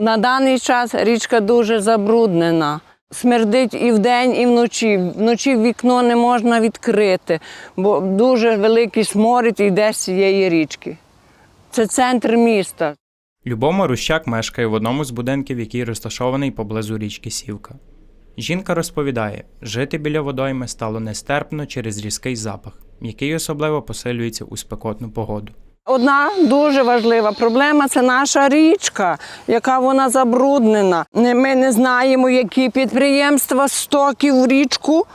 На даний час річка дуже забруднена. Смердить і вдень, і вночі. Вночі вікно не можна відкрити, бо дуже великий сморід йде з цієї річки. Це центр міста. Любов Марущак мешкає в одному з будинків, який розташований поблизу річки Сівка. Жінка розповідає, жити біля водойми стало нестерпно через різкий запах, який особливо посилюється у спекотну погоду. Одна дуже важлива проблема це наша річка, яка вона забруднена. Ми не знаємо, які підприємства стоків в річку.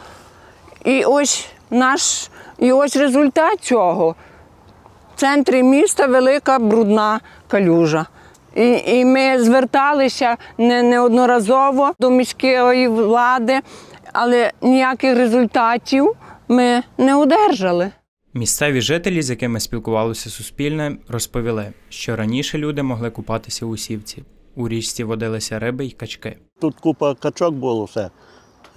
І ось наш і ось результат цього. В центрі міста велика брудна калюжа. І, і ми зверталися не, неодноразово до міської влади, але ніяких результатів ми не одержали. Місцеві жителі, з якими спілкувалося Суспільне, розповіли, що раніше люди могли купатися у сівці. У річці водилися риби й качки. Тут купа качок було все.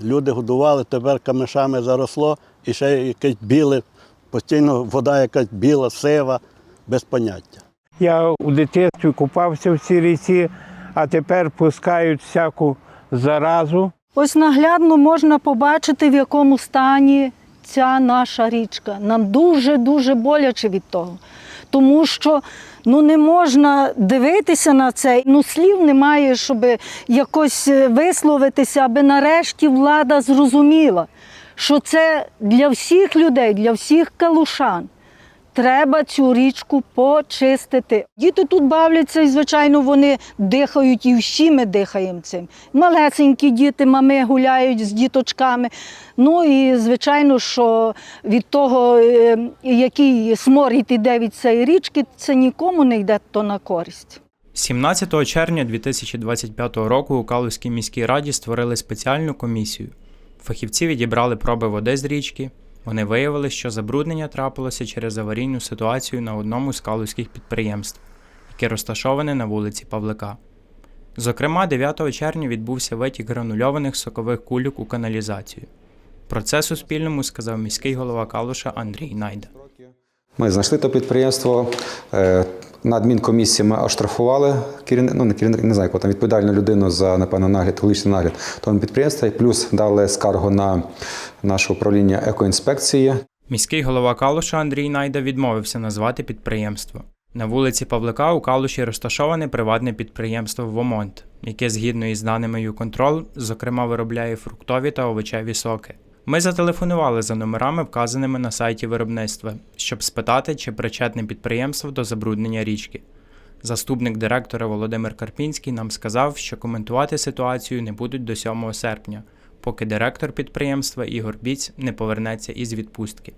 Люди годували, тепер камешами заросло і ще якесь біле, постійно вода якась біла, сива, без поняття. Я у дитинстві купався в цій ріці, а тепер пускають всяку заразу. Ось наглядно можна побачити, в якому стані ця наша річка. Нам дуже-дуже боляче від того. Тому що ну, не можна дивитися на це, ну слів немає, щоб якось е, висловитися, аби нарешті влада зрозуміла, що це для всіх людей, для всіх калушан. Треба цю річку почистити. Діти тут бавляться, і звичайно, вони дихають, і всі ми дихаємо цим. Малесенькі діти, мами гуляють з діточками. Ну і звичайно, що від того, е, який сморід іде від цієї річки, це нікому не йде то на користь. 17 червня 2025 року у Калузькій міській раді створили спеціальну комісію. Фахівці відібрали проби води з річки. Вони виявили, що забруднення трапилося через аварійну ситуацію на одному з калузьких підприємств, яке розташоване на вулиці Павлика. Зокрема, 9 червня відбувся витік гранульованих сокових кульок у каналізацію. Про це Суспільному сказав міський голова Калуша Андрій Найда. Ми знайшли то підприємство. Е, На адмінкомісії ми оштрафували керівник, ну не керівник, не знаю, там відповідальну людину за напевно нагляд, екологічний нагляд того підприємства. І плюс дали скаргу на наше управління екоінспекції. Міський голова Калуша Андрій Найда відмовився назвати підприємство. На вулиці Павлика у Калуші розташоване приватне підприємство Вомонт, яке згідно із даними «Юконтрол», зокрема виробляє фруктові та овочеві соки. Ми зателефонували за номерами, вказаними на сайті виробництва, щоб спитати, чи причетне підприємство до забруднення річки. Заступник директора Володимир Карпінський нам сказав, що коментувати ситуацію не будуть до 7 серпня, поки директор підприємства Ігор Біць не повернеться із відпустки.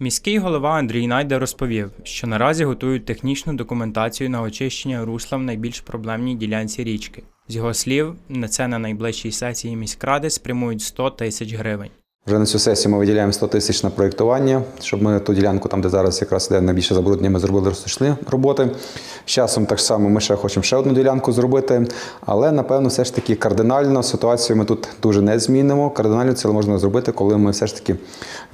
Міський голова Андрій Найда розповів, що наразі готують технічну документацію на очищення русла в найбільш проблемній ділянці річки. З його слів, на це на найближчій сесії міськради спрямують 100 тисяч гривень. Вже на цю сесію ми виділяємо 100 тисяч на проєктування, щоб ми ту ділянку, там де зараз якраз іде найбільше забруднення, ми зробили розташли роботи. З часом так само ми ще хочемо ще одну ділянку зробити, але напевно все ж таки кардинально ситуацію ми тут дуже не змінимо. Кардинально це можна зробити, коли ми все ж таки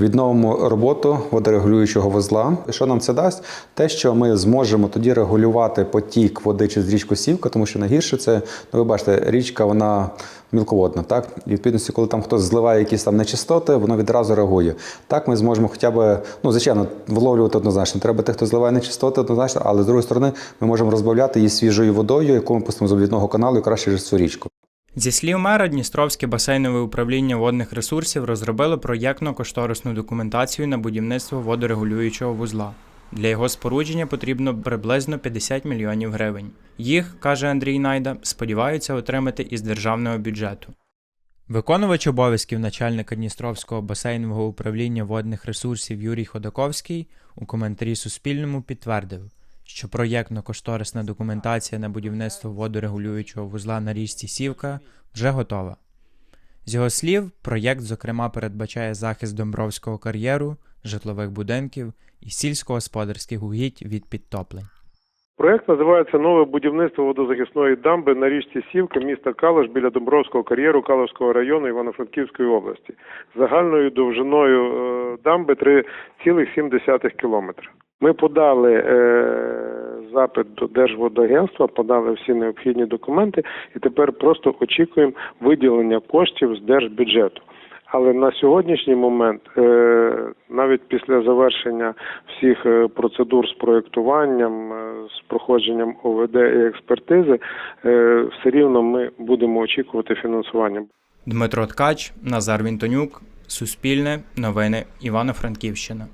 відновимо роботу водорегулюючого вузла. Що нам це дасть? Те, що ми зможемо тоді регулювати потік води через річку Сівка, тому що найгірше це, ну ви бачите, річка вона мілководна. Так? І відповідності, коли там хтось зливає якісь там нечистоти, воно відразу реагує. Так ми зможемо хоча б, ну звичайно, виловлювати однозначно. Треба тих, хто зливає нечистоти, однозначно, але з другої сторони, ми можемо розбавляти її свіжою водою, яку ми пустимо з обвідного каналу і краще через цю річку. Зі слів мера, Дністровське басейнове управління водних ресурсів розробило проєктно-кошторисну документацію на будівництво водорегулюючого вузла. Для його спорудження потрібно приблизно 50 мільйонів гривень. Їх, каже Андрій Найда, сподіваються отримати із державного бюджету. Виконувач обов'язків начальника Дністровського басейнового управління водних ресурсів Юрій Ходаковський у коментарі Суспільному підтвердив, що проєктно-кошторисна документація на будівництво водорегулюючого вузла на річці Сівка вже готова. З його слів, проєкт, зокрема, передбачає захист Домбровського кар'єру, житлових будинків і сільськогосподарських угідь від підтоплень. Проект називається Нове будівництво водозахисної дамби на річці Сівка міста Калаш біля Домбровського кар'єру Калашського району Івано-Франківської області. Загальною довжиною е, дамби 3,7 кілометра. Ми подали е, запит до Держводагентства, подали всі необхідні документи, і тепер просто очікуємо виділення коштів з держбюджету. Але на сьогоднішній момент, е, навіть після завершення всіх е, процедур з проєктуванням, е, з проходженням ОВД і експертизи, все рівно ми будемо очікувати фінансування. Дмитро Ткач, Назар Вінтонюк, Суспільне, Новини, Івано-Франківщина.